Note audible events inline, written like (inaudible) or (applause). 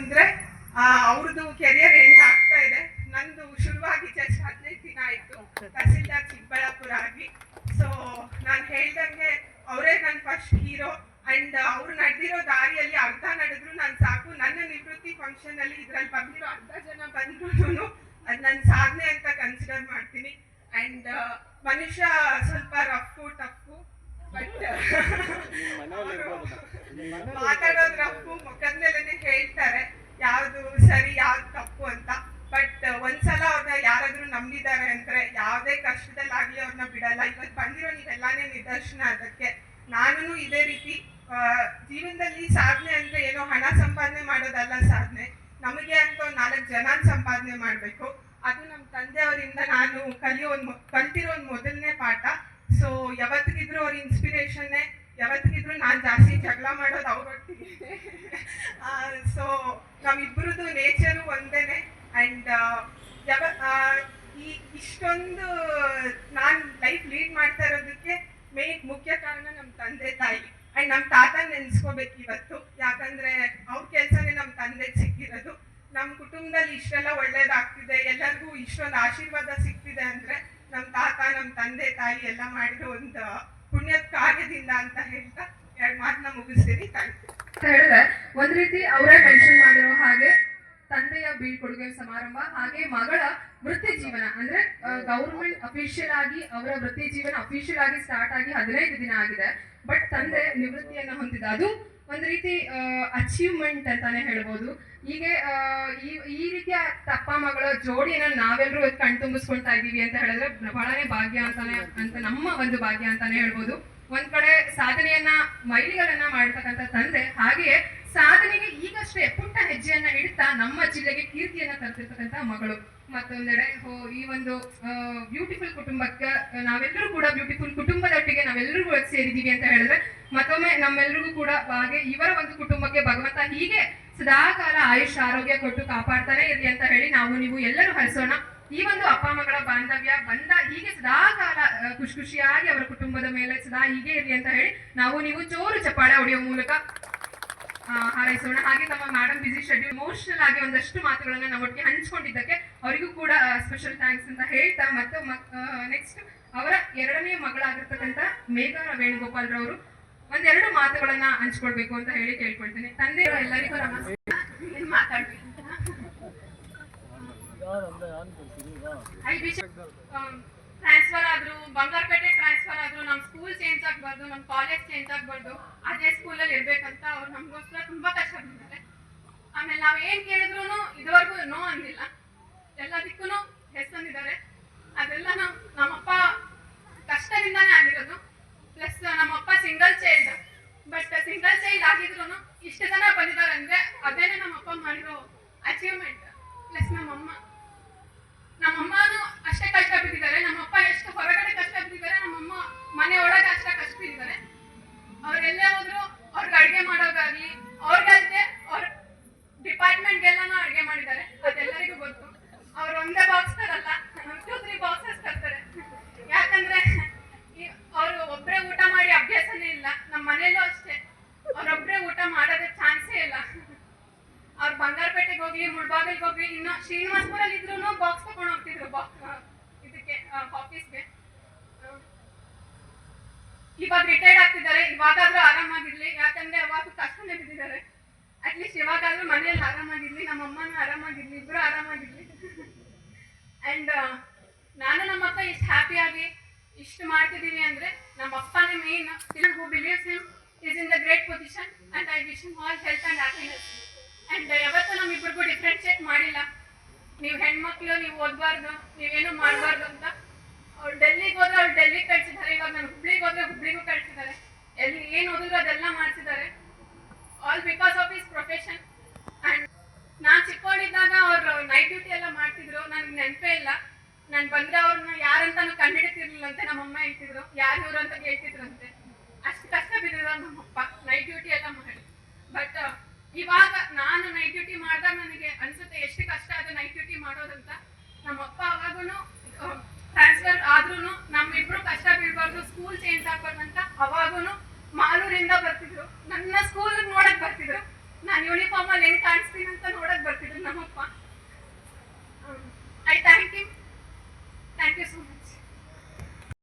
ಅಂದ್ರೆ ಅವ್ರದ್ದು career end ಆಗ್ತಾ ಇದೆ. ನಂದು ಶುರುವಾಗಿ ಜಸ್ಟ್ ಹದಿನೈದು ದಿನ ಆಯ್ತು ತಹಸೀಲ್ದಾರ್ ಚಿಕ್ಕಬಳ್ಳಾಪುರ ಆಗಿ. ಸೊ ನಾನು ಹೇಳ್ದಂಗೆ ಅವರೇ ನನ್ನ ಫಸ್ಟ್ ಹೀರೋ ಅಂಡ್ ಅವ್ರು ನಡೆದಿರೋ ದಾರಿಯಲ್ಲಿ ಅರ್ಧ ನಡೆದ್ರು ನಾನು ಸಾಕು. ನನ್ನ ನಿವೃತ್ತಿ ಫಂಕ್ಷನ್ ಅಲ್ಲಿ ಇದ್ರಲ್ಲಿ ಬಂದಿರೋ ಅರ್ಧ ಜನ ಬಂದ್ರು ಅದು ನನ್ನ ಸಾಧನೆ ಅಂತ ಕನ್ಸಿಡರ್ ಮಾಡ್ತೀನಿ. ಅಂಡ್ ಮನುಷ್ಯ ಸ್ವಲ್ಪ ರಫು ಟಫು ಬಟ್ ಮಾತಾಡೋದು ರಫು ಮುಖದ ಮೇಲೆನೆ ಹೇಳ್ತಾರೆ ಯಾವ್ದು ಸರಿ ಯಾವ್ದು ತಪ್ಪು ಅಂತ ಬಟ್ ಒಂದ್ಸಲ ಅವ್ರನ್ನ ಯಾರಾದ್ರೂ ನಂಬಿದ್ದಾರೆ ಅಂದ್ರೆ ಯಾವ್ದೇ ಕಷ್ಟದಲ್ಲಾಗ್ಲಿ ಅವ್ರನ್ನ ಬಿಡಲ್ಲ ಇವತ್ತು ಬಂದಿರೋ ನಿದರ್ಶನ ಅದಕ್ಕೆ ನಾನು ಇದೇ ರೀತಿ ಜೀವನದಲ್ಲಿ ಸಾಧನೆ ಅಂದ್ರೆ ಏನೋ ಹಣ ಸಂಪಾದನೆ ಮಾಡೋದಲ್ಲ ಸಾಧನೆ. ನಮಗೆ ಅಂತ ನಾಲ್ಕು ಜನ ಸಂಪಾದನೆ ಮಾಡಬೇಕು. ಅದು ನಮ್ಮ ತಂದೆಯವರಿಂದ ನಾನು ಕಲಿಯೋ ಒಂದು ಕಲ್ತಿರೋ ಒಂದು ಮೊದಲನೇ ಪಾಠ. ಸೊ ಯಾವತ್ತಿಗಿದ್ರು ಅವ್ರ ಇನ್ಸ್ಪಿರೇಷನ್ನೇ ಯಾವತ್ತಿಗಿದ್ರು ನಾನು ಜಾಸ್ತಿ ಜಗಳ ಮಾಡೋದು ಅವ್ರೊಟ್ಟಿಗೆ. (laughs) ಸೊ ನಮ್ಮಿಬ್ಬರದ್ದು ನೇಚರು ಒಂದೇನೆ. ಅಂಡ್ ಯಾವ ಈ ಇಷ್ಟೊಂದು ನಾನು ಲೈಫ್ ಲೀಡ್ ಮಾಡ್ತಾ ಇರೋದಕ್ಕೆ ಮೇನ್ ಮುಖ್ಯ ಕಾರಣ ನಮ್ಮ ತಂದೆ ತಾಯಿ. ಅಂಡ್ ನಮ್ಮ ತಾತ ನೆನ್ಸ್ಕೋಬೇಕು ಇವತ್ತು. ಯಾಕಂದ್ರೆ ಅವ್ರ ಕೆಲಸನೇ ನಮ್ಮ ತಂದೆ ಸಿಕ್ಕಿರೋದು. ನಮ್ಮ ಕುಟುಂಬದಲ್ಲಿ ಇಷ್ಟೆಲ್ಲ ಒಳ್ಳೇದಾಗ್ತಿದೆ. ಎಲ್ಲರಿಗೂ ಇಷ್ಟೊಂದು ಆಶೀರ್ವಾದ ಸಿಗ್ತಿದೆ ಅಂದ್ರೆ ನಮ್ಮ ತಾತ ನಮ್ಮ ತಂದೆ ತಾಯಿ ಎಲ್ಲ ಮಾಡಿದ ಒಂದು ಪುಣ್ಯದ ಕಾರ್ಯದಿಂದ ಅಂತ ಹೇಳ್ತಾ ಎರಡು ಮಾತನ್ನ ಮುಗಿಸ್ತೀನಿ. Thank you. ಹೇಳಿದ್ರೆ ಒಂದ್ ರೀತಿ ಅವರೇ ಮೆನ್ಷನ್ ಮಾಡಿರೋ ಹಾಗೆ ಬೀಳ್ಕೊಡುಗೆ ಸಮಾರಂಭ ಹಾಗೆ ಮಗಳ ವೃತ್ತಿ ಜೀವನ, ಅಂದ್ರೆ ಗೌರ್ಮೆಂಟ್ ಅಫಿಷಿಯಲ್ ಆಗಿ, ಅವರ ವೃತ್ತಿ ಜೀವನ ಅಫಿಷಿಯಲ್ ಆಗಿ ಸ್ಟಾರ್ಟ್ ಆಗಿ ಹದಿನೈದು ದಿನ ಆಗಿದೆ. ಬಟ್ ತಂದೆ ನಿವೃತ್ತಿಯನ್ನ ಹೊಂದಿದ ಅದು ಒಂದು ರೀತಿ ಅಚೀವ್ಮೆಂಟ್ ಅಂತಾನೆ ಹೇಳ್ಬೋದು. ಹೀಗೆ ಈ ರೀತಿಯ ತಪ್ಪ ಮಗಳ ಜೋಡಿಯನ್ನ ನಾವೆಲ್ಲರೂ ಕಣ್ತುಂಬಿಸ್ಕೊಳ್ತಾ ಇದ್ದೀವಿ ಅಂತ ಹೇಳಿದ್ರೆ ಬಹಳನೇ ಭಾಗ್ಯ ಅಂತಾನೆ, ಅಂತ ನಮ್ಮ ಒಂದು ಭಾಗ್ಯ ಅಂತಾನೆ ಹೇಳ್ಬೋದು. ಒಂದ್ ಕಡೆ ಸಾಧನೆಯನ್ನ, ಮೈಲಿಗಳನ್ನ ಮಾಡ್ತಕ್ಕಂಥ ತಂದೆ ಹಾಗೆಯೇ ಸಾಧನೆಗೆ ಈಗಷ್ಟೇ ಹೆಜ್ಜೆಯನ್ನ ಇಡ್ತಾ ನಮ್ಮ ಜಿಲ್ಲೆಗೆ ಕೀರ್ತಿಯನ್ನ ತರ್ತಿರ್ತಕ್ಕಂತ ಮಗಳು. ಮತ್ತೊಂದೆಡೆ ಈ ಒಂದು ಬ್ಯೂಟಿಫುಲ್ ಕುಟುಂಬಕ್ಕೆ ನಾವೆಲ್ಲರೂ ಕೂಡ ಬ್ಯೂಟಿಫುಲ್ ಕುಟುಂಬದೊಟ್ಟಿಗೆ ನಾವೆಲ್ಲರೂ ಸೇರಿದೀವಿ ಅಂತ ಹೇಳಿದ್ರೆ, ಮತ್ತೊಮ್ಮೆ ನಮ್ಮೆಲ್ಲರಿಗೂ ಕೂಡ ಹಾಗೆ ಇವರ ಒಂದು ಕುಟುಂಬಕ್ಕೆ ಭಗವಂತ ಹೀಗೆ ಸದಾಕಾಲ ಆಯುಷ್, ಆರೋಗ್ಯ ಕೊಟ್ಟು ಕಾಪಾಡ್ತಾನೆ ಇರಲಿ ಅಂತ ಹೇಳಿ ನಾವು ನೀವು ಎಲ್ಲರೂ ಹರಿಸೋಣ. ಈ ಒಂದು ಅಪ್ಪ ಮಗಳ ಬಾಂಧವ್ಯ ಬಂದ ಹೀಗೆ ಸದಾಕಾಲ ಕಾಲ ಖುಷಿ ಖುಷಿಯಾಗಿ ಅವರ ಕುಟುಂಬದ ಮೇಲೆ ಸದಾ ಹೀಗೆ ಇರಲಿ ಅಂತ ಹೇಳಿ ನಾವು ನೀವು ಚೋರು ಚಪ್ಪಾಳೆ ಹೊಡೆಯೋ ಮೂಲಕ ಹಾರೈಸೋಣ. ಹಾಗೆ ನಮ್ಮ ಮೇಡಮ್ ಬಿಸಿ ಶೆಡ್ಯೂಲ್ ಇಮೋಷನಲ್ ಆಗಿ ಒಂದಷ್ಟು ಮಾತುಗಳನ್ನ ನಮ್ಮೊಟ್ಟಿಗೆ ಹಂಚ್ಕೊಂಡಿದ್ದಕ್ಕೆ ಅವರಿಗೂ ಕೂಡ ಸ್ಪೆಷಲ್ ಥ್ಯಾಂಕ್ಸ್ ಅಂತ ಹೇಳ್ತಾ ಮತ್ತು ನೆಕ್ಸ್ಟ್ ಅವರ ಎರಡನೇ ಮಗಳಾಗಿರ್ತಕ್ಕಂಥ ಮೇಘಾ ವೇಣುಗೋಪಾಲ್ ರವರು ಒಂದೆರಡು ಮಾತುಗಳನ್ನ ಹಂಚ್ಕೊಳ್ಬೇಕು ಅಂತ ಹೇಳಿ ಕೇಳ್ಕೊಳ್ತೇನೆ. ತಂದೆ ಎಲ್ಲರಿಗೂ ನಮಸ್ಕಾರ ಏನ್ ಮಾತಾಡ್ಬೇಕು ಐ ವಿಶ್ ಟ್ರಾನ್ಸ್ಫರ್ ಆದ್ರು ಬಂಗಾರಪೇಟೆ ಟ್ರಾನ್ಸ್ಫರ್ ನಮ್ ನಮ್ಮ ಸ್ಕೂಲ್ ಚೇಂಜ್ ಆಗ್ಬಾರ್ದು ನಮ್ಮ ಕಾಲೇಜ್ ಚೇಂಜ್ ಆಗ್ಬಾರ್ದು, ಅದೇ ಸ್ಕೂಲಲ್ಲಿ ಇರ್ಬೇಕಂತ ಅವ್ರು ನಮಗೋಸ್ಕರ ತುಂಬಾ ಕಷ್ಟ ಬಂದಿದ್ದಾರೆ ಆಮೇಲೆ ನಾವ್ ಏನ್ ಕೇಳಿದ್ರು ಇದುವರೆಗೂ ನೋ ಅಂದಿಲ್ಲ. ಎಲ್ಲದಕ್ಕೂ ಎಸ್ ಅಂದಿದ್ದಾರೆ. ಅದೆಲ್ಲ ನಾವು ನಮ್ಮಪ್ಪ ಕಷ್ಟದಿಂದಾನೇ ಆಗಿರೋದು. ಪ್ಲಸ್ ನಮ್ಮಪ್ಪ single child but single child ಆಗಿದ್ರು ಇಷ್ಟು ಜನ ಬಂದಿದ್ದಾರೆ ಅಂದ್ರೆ ಅದೇನೆ ನಮ್ಮಪ್ಪ ಮಾಡಿರೋ ಅಚೀವ್ಮೆಂಟ್ ಪ್ಲಸ್ ನಮ್ಮಮ್ಮ, ನಮ್ಮಮ್ಮನೂ ಅಷ್ಟೇ ಕಷ್ಟ ಬಿದ್ದಿದ್ದಾರೆ ನಮ್ಮಪ್ಪ ಎಷ್ಟು ಹೊರಗಡೆ ಕಷ್ಟ ಬಿದ್ದಿದ್ದಾರೆ ನಮ್ಮಮ್ಮ ಮನೆ ಒಳಗೆ ಅಷ್ಟೇ ಕಷ್ಟ ಬಿದ್ದಿದ್ದಾರೆ ಅವ್ರೆಲ್ಲೇ ಹೋದ್ರು ಅವ್ರಿಗೆ ಅಡುಗೆ ಮಾಡೋದಾಗ್ಲಿ ಅವ್ರಿಗಲ್ದೆ ಅವ್ರ ಡಿಪಾರ್ಟ್ಮೆಂಟ್ಗೆಲ್ಲಾನು ಅಡುಗೆ ಮಾಡಿದ್ದಾರೆ ಅದೆಲ್ಲರಿಗೂ ಗೊತ್ತು ಅವ್ರು ಒಂದೇ ಬಾಕ್ಸ್ ತರಲ್ಲ ಟೂ ತ್ರೀ ಬಾಕ್ಸಸ್ ತರ್ತಾರೆ ಯಾಕಂದ್ರೆ ಅವರು ಒಬ್ಬರೇ ಊಟ ಮಾಡಿ ಅಭ್ಯಾಸನೇ ಇಲ್ಲ ಮನೇಲೂ ಅಷ್ಟೇ. ಅವ್ರೊಬ್ಬರೇ ಊಟ ಮಾಡೋದೇ ಚಾನ್ಸೇ ಇಲ್ಲ. ಅವ್ರ ಬಂಗಾರಪೇಟೆಗೆ ಹೋಗ್ಲಿ, ಮುಳ್ಬಾಗಿಲ್ಗೆ ಹೋಗ್ಲಿ, ಇನ್ನು ಶ್ರೀನಿವಾಸಪುರಲ್ಲಿ ಇದ್ರು ಬಾಕ್ಸ್ ತಗೊಂಡು ಹೋಗ್ತಿದ್ರು ಇದಕ್ಕೆ ಆಫೀಸ್ಗೆ ಇವಾಗ ರಿಟೈರ್ಡ್ ಆಗ್ತಿದ್ದಾರೆ. ಇವಾಗಾದ್ರೂ ಆರಾಮಾಗಿರ್ಲಿ. ಯಾಕಂದ್ರೆ ಅವಾಗ ಕಷ್ಟನೇ ಬಿದ್ದಿದ್ದಾರೆ. ಅಟ್ಲೀಸ್ಟ್ ಇವಾಗಾದ್ರೂ ಮನೆಯಲ್ಲಿ ಆರಾಮಾಗಿರ್ಲಿ. ನಮ್ಮ ಅಮ್ಮನೂ ಆರಾಮಾಗಿರ್ಲಿ. ಇಬ್ರು ಆರಾಮಾಗಿರ್ಲಿ. ಅಂಡ್ ನಾನು ನಮ್ಮ ಅಪ್ಪ ಇಷ್ಟು ಹ್ಯಾಪಿಯಾಗಿ ಇಷ್ಟು ಮಾಡ್ತಿದ್ದೀವಿ ಅಂದ್ರೆ ನಮ್ಮ ಅಪ್ಪನೇ man who believes him in the great position and I wish him all health and happiness and ಯಾವತ್ತೂ ನಮ್ಮಿಬ್ಬರಿಗೂ ಡಿಫ್ರೆನ್ಶಿಯೇಟ್ ಮಾಡಿಲ್ಲ. ನೀವು ಹೆಣ್ಮಕ್ಳು, ನೀವು ಓದಬಾರ್ದು ನೀವೇನು ಮಾಡಬಾರ್ದು ಅಂತ. ಅವ್ರು ಡೆಲ್ಲಿಗೆ ಹೋದ್ರೆ ಅವ್ರು ಡೆಲ್ಲಿಗೆ ಕಳ್ಸಿದ್ದಾರೆ. ಇವಾಗ ನಾನು ಹುಬ್ಳಿಗೆ ಹೋದ್ರೆ ಹುಬ್ಳಿಗೂ ಕಳ್ಸಿದ್ದಾರೆ. ಎಲ್ಲಿ ಏನು ಓದಿದ್ರು ಅದೆಲ್ಲ ಮಾಡಿಸಿದ್ದಾರೆ. All because of his profession and ನಾನು ಚಿಕ್ಕವಳಿದ್ದಾಗ ಅವ್ರು ನೈಟ್ ಡ್ಯೂಟಿ ಎಲ್ಲ ಮಾಡ್ತಿದ್ರು. ನನಗೆ ನೆನಪೇ ಇಲ್ಲ. ನಾನು ಬಂದ್ರೆ ಅವ್ರನ್ನ ಯಾರಂತಾನು ಕಂಡಿಡಿತಿರ್ಲಿಲ್ಲಂತೆ ನಮ್ಮಮ್ಮ ಹೇಳ್ತಿದ್ರು. ಯಾರು ಇವರು ಅಂತ ಕೇಳ್ತಿದ್ರಂತೆ. ಅಷ್ಟು ಕಷ್ಟ ಬಿದ್ದಿದ್ದಾರೆ ನಮ್ಮಪ್ಪ ನೈಟ್ ಡ್ಯೂಟಿ ಎಲ್ಲ ಮಾಡಿ. ಬಟ್ ಇವಾಗ ನಾನು ನೈಟ್ ಡ್ಯೂಟಿ ಮಾಡಿದಾಗ ನನಗೆ ಅನ್ಸುತ್ತೆ ಎಷ್ಟು ಕಷ್ಟ ಅದು ನೈಟ್ ಡ್ಯೂಟಿ ಮಾಡೋದಂತ. ನಮ್ಮಪ್ಪ ಅವಾಗೂ ಟ್ರಾನ್ಸ್ಫರ್ ಆದ್ರೂ ನಮ್ಮಿಬ್ರು ಕಷ್ಟ ಬೀಳ್ಬಾರ್ದು ಸ್ಕೂಲ್ ಚೇಂಜ್ ಅಂತ ಅವಾಗೂ ಮಾಲೂರಿಂದ ಬರ್ತಿದ್ರು